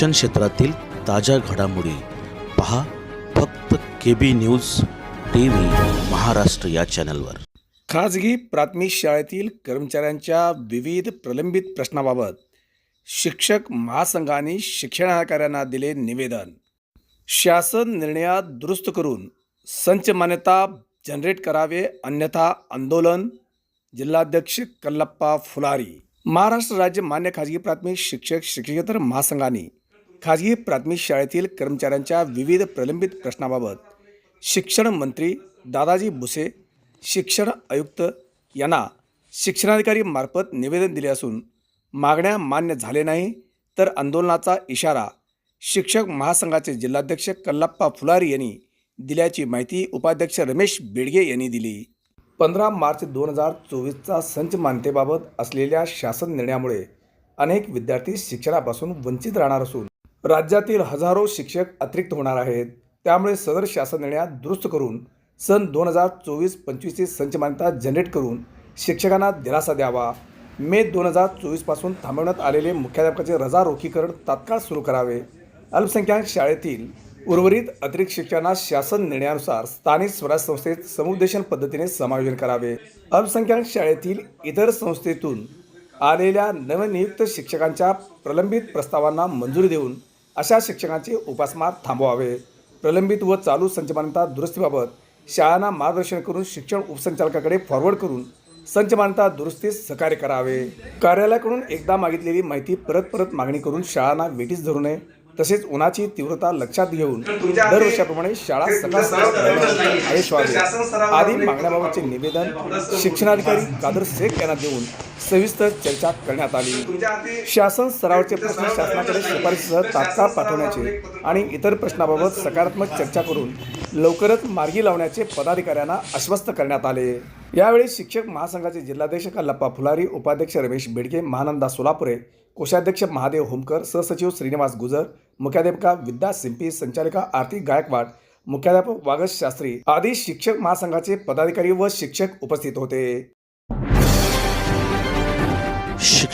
शिक्षण क्षेत्रातील ताज्या घडामोडी पहा फक्त K B news T V Maharashtra या चॅनलवर. खाजगी प्राथमिक शाळेतील कर्मचाऱ्यांच्या विविध प्रलंबित प्रश्नाबाबत शिक्षक महासंघाने शिक्षणाधिकाऱ्यांना दिले निवेदन. शासन निर्णयात दुरुस्त करून संच मान्यता जनरेट करावे अन्यथा आंदोलन. जिल्हाध्यक्ष कल्लप्पा फुलारी. महाराष्ट्र राज्य मान्य खाजगी प्राथमिक शिक्षक शिक्षकेतर महासंघाने खाजगी प्राथमिक शाळेतील कर्मचाऱ्यांच्या विविध प्रलंबित प्रश्नाबाबत शिक्षण मंत्री दादाजी भुसे शिक्षण आयुक्त यांना शिक्षणाधिकारी मार्फत निवेदन दिले असून मागण्या मान्य झाले नाही तर आंदोलनाचा इशारा शिक्षक महासंघाचे जिल्हाध्यक्ष कल्लाप्पा फुलारी यांनी दिल्याची माहिती उपाध्यक्ष रमेश बेडगे यांनी दिली. पंधरा मार्च दोन हजार चोवीसचा संच मानतेबाबत असलेल्या शासन निर्णयामुळे अनेक विद्यार्थी शिक्षणापासून वंचित राहणार असून राज्यातील हजारो शिक्षक अतिरिक्त होणार आहेत. त्यामुळे सदर शासन निर्णयात दुरुस्त करून सन दोन हजार चोवीस पंचवीसची संच मान्यता जनरेट करून शिक्षकांना दिलासा द्यावा. मे दोन हजार चोवीसपासून थांबवण्यात आलेले मुख्याध्यापकाचे रजा रोखीकरण तात्काळ सुरू करावे. अल्पसंख्याक शाळेतील उर्वरित अतिरिक्त शिक्षकांना शासन निर्णयानुसार स्थानिक स्वराज संस्थेत समुपदेशन पद्धतीने समायोजन करावे. अल्पसंख्याक शाळेतील इतर संस्थेतून आलेल्या नवनियुक्त शिक्षकांच्या प्रलंबित प्रस्तावांना मंजुरी देऊन अशा शिक्षकांचे उपासमार थांबवावे. प्रलंबित व चालू संचमानता दुरुस्तीबाबत शाळांना मार्गदर्शन करून शिक्षण उपसंचालकाकडे फॉरवर्ड करून संचमानता दुरुस्तीस सहकार्य करावे. कार्यालयाकडून एकदा मागितलेली माहिती परत परत मागणी करून शाळांना वेटीस धरू नये तसेच उन्हाची तीव्रता लक्षात घेऊन दरवर्षाप्रमाणे शाळा सकाळ आदेश व्हावे आदी मागण्याबाबतचे निवेदन शिक्षणाधिकारी कादर शेख यांना देऊन सविस्तर चर्चा करण्यात आली. शासन स्तरावरचे प्रश्न शासनाकडे शिफारसीसह तात्काळ पाठवण्याचे आणि इतर प्रश्नाबाबत सकारात्मक चर्चा करून लवकरच मार्गी लावण्याचे पदाधिकाऱ्यांना आश्वस्त करण्यात आले. यावेळी शिक्षक महासंघाचे जिल्हाध्यक्ष कल्लप्पा फुलारी उपाध्यक्ष रमेश बेडके महानंदा सोलापुरे कोषाध्यक्ष महादेव होमकर सहसचिव श्रीनिवास गुजर मुख्याध्यापिका विद्या सिंपी संचालिका आरती गायकवाड मुख्याध्यापक वागस शास्त्री आदी शिक्षक महासंघाचे पदाधिकारी व शिक्षक उपस्थित होते.